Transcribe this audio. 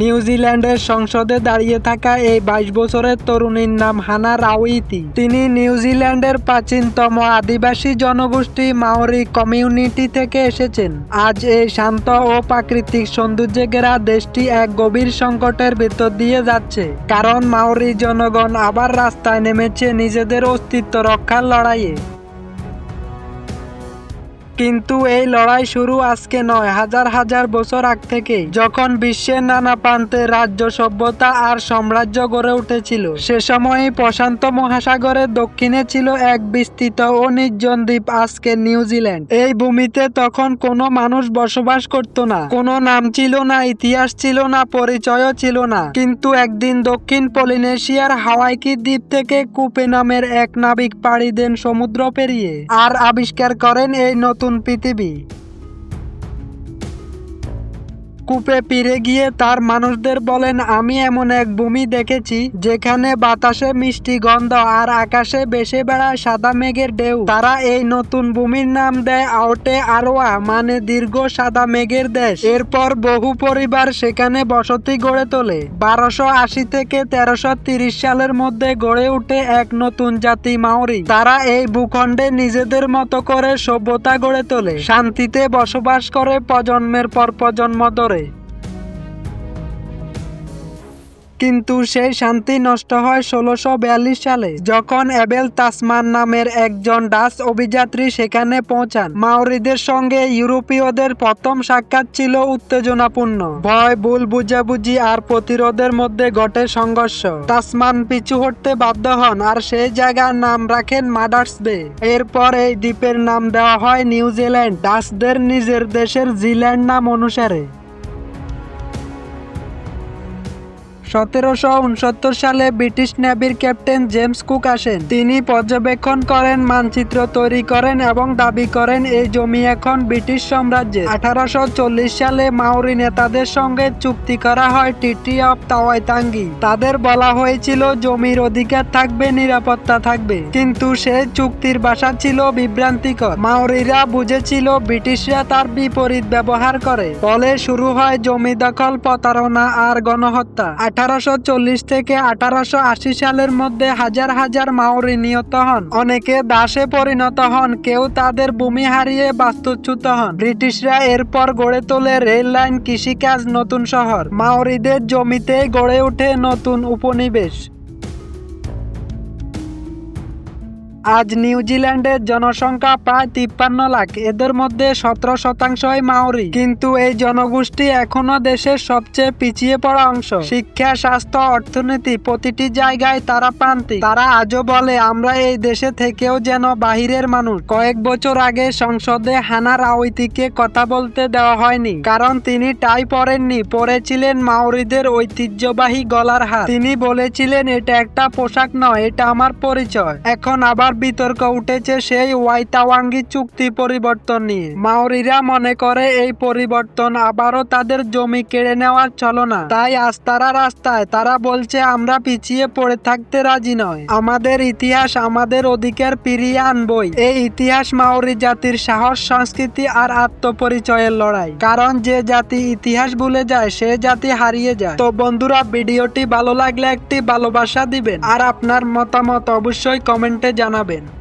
নিউজিল্যান্ডের সংসদে দাঁড়িয়ে থাকা এই বাইশ বছরের তরুণীর নাম হানা রাউইতি। তিনি নিউজিল্যান্ডের প্রাচীনতম আদিবাসী জনগোষ্ঠী মাওরি কমিউনিটি থেকে এসেছেন। আজ এই শান্ত ও প্রাকৃতিক সৌন্দর্যে ঘেরা দেশটি এক গভীর সংকটের ভেতর দিয়ে যাচ্ছে। কারণ মাওরি জনগণ আবার রাস্তায় নেমেছে নিজেদের অস্তিত্ব রক্ষার লড়াইয়ে। কিন্তু এই লড়াই শুরু আজকে নয়, হাজার হাজার বছর আগ থেকে। যখন বিশ্বের নানা প্রান্তে রাজ্য সভ্যতা আর সাম্রাজ্য গড়ে উঠেছিল, সে সময়ে প্রশান্ত মহাসাগরের দক্ষিণে ছিল এক বিস্তৃত ও নির্জন দ্বীপ, আজকে নিউজিল্যান্ড। এই ভূমিতে তখন কোনো মানুষ বসবাস করত না। কোনো নাম ছিল না, ইতিহাস ছিল না, পরিচয়ও ছিল না। কিন্তু একদিন দক্ষিণ পলিনেশিয়ার হাওয়াইকি দ্বীপ থেকে কুপে নামের এক নাবিক পাড়ি দেন সমুদ্র পেরিয়ে। আর আবিষ্কার করেন এই নতুন পৃথিবী। কূপে ফিরে গিয়ে তার মানুষদের বলেন, আমি এমন এক ভূমি দেখেছি যেখানে বাতাসে মিষ্টি গন্ধ আর আকাশে বেসে বেড়ায় সাদা মেঘের ঢেউ। তারা এই নতুন ভূমির নাম দেয় আউটে আরোয়া মানে দীর্ঘ সাদা মেঘের দেশ। এরপর বহু পরিবার সেখানে বসতি গড়ে তোলে। বারোশো আশি থেকে তেরোশো তিরিশ সালের মধ্যে গড়ে ওঠে এক নতুন জাতি মাওরি। তারা এই ভূখণ্ডে নিজেদের মতো করে সভ্যতা গড়ে তোলে। শান্তিতে বসবাস করে প্রজন্মের পর প্রজন্ম ধরে। কিন্তু সেই শান্তি নষ্ট হয় ষোলোশো সালে। যখন এবেল তাসমান নামের একজন ডাচ অভিযাত্রী সেখানে পৌঁছান। মাওরিদের সঙ্গে ইউরোপীয়দের প্রথম সাক্ষাৎ ছিল উত্তেজনাপূর্ণ। ভয়, ভুল বুঝাবুঝি আর প্রতিরোধের মধ্যে ঘটে সংঘর্ষ। তাসমান পিছু হটতে বাধ্য হন আর সেই জায়গার নাম রাখেন মাদার্স বে। এরপর এই দ্বীপের নাম দেওয়া হয় নিউজিল্যান্ড। ডাচদের নিজের দেশের জিল্যান্ড নাম অনুসারে। সতেরোশো উনসত্তর সালে ব্রিটিশ নেভির ক্যাপ্টেন জেমস কুক আসেন। তিনি পর্যবেক্ষণ করেন, মানচিত্র তৈরি করেন এবং দাবি করেন, এই জমি এখন ব্রিটিশ সাম্রাজ্যে আঠারোশো চল্লিশ সালে মাওরি নেতাদের সঙ্গে চুক্তি করা হয় টিটি অফ তাওয়াইতাঙ্গি। তাদের বলা হয়েছিল, জমির অধিকার থাকবে, নিরাপত্তা থাকবে। কিন্তু সেই চুক্তির ভাষা ছিল বিভ্রান্তিকর। মাওরিরা বুঝেছিল, ব্রিটিশরা তার বিপরীত ব্যবহার করে। ফলে শুরু হয় জমি দখল, প্রতারণা আর গণহত্যা। আঠারোশো চল্লিশ থেকে আঠারোশো আশি সালের মধ্যে হাজার হাজার মাওরি নিহত হন। অনেকে দাসে পরিণত হন, কেউ তাদের ভূমি হারিয়ে বাস্তুচ্যুত হন। ব্রিটিশরা এরপর গড়ে তোলে রেল লাইন কৃষিকাজ নতুন শহর। মাওরিদের জমিতে গড়ে ওঠে নতুন উপনিবেশ। আজ নিউজিল্যান্ডের জনসংখ্যা প্রায় তিপ্পান্ন লাখ। এদের মধ্যে সতেরো শতাংশই মাওরি। কিন্তু এই জনগোষ্ঠী এখনও দেশের সবচেয়ে পিছিয়ে পড়া অংশ। শিক্ষা, স্বাস্থ্য, অর্থনীতি প্রতিটি জায়গায় তারা প্রান্তিক। তারা আজও বলে, আমরা এই দেশে থেকেও যেন বাহিরের মানুষ। কয়েক বছর আগে সংসদে হানা রাওইতিকে কথা বলতে দেওয়া হয়নি। কারণ তিনি টাই পরেননি, পরেছিলেন মাওরিদের ঐতিহ্যবাহী গলার হাত তিনি বলেছিলেন, এটা একটা পোশাক নয়, এটা আমার পরিচয়। এখন আবার বিতর্ক উঠেছে সেই ওয়াইতাওয়াঙ্গি চুক্তি পরিবর্তন নিয়ে। মাওরিরা মনে করে এই পরিবর্তন আবারও তাদের জমি কেড়ে নেওয়ার চলনা তাই আজ তারা রাস্তায়, তারা বলছে, আমরা পিছিয়ে পড়ে থাকতে রাজি নয় আমাদের ইতিহাস আমাদের অধিকার ফিরিয়ে আনবই। এই ইতিহাস মাওরি জাতির সাহস, সংস্কৃতি আর আত্মপরিচয়ের লড়াই। কারণ যে জাতি ইতিহাস ভুলে যায়, সে জাতি হারিয়ে যায়। তো বন্ধুরা, ভিডিওটি ভালো লাগলে একটি ভালোবাসা দিবেন। আর আপনার মতামত অবশ্যই কমেন্টে জানাবেন। saben.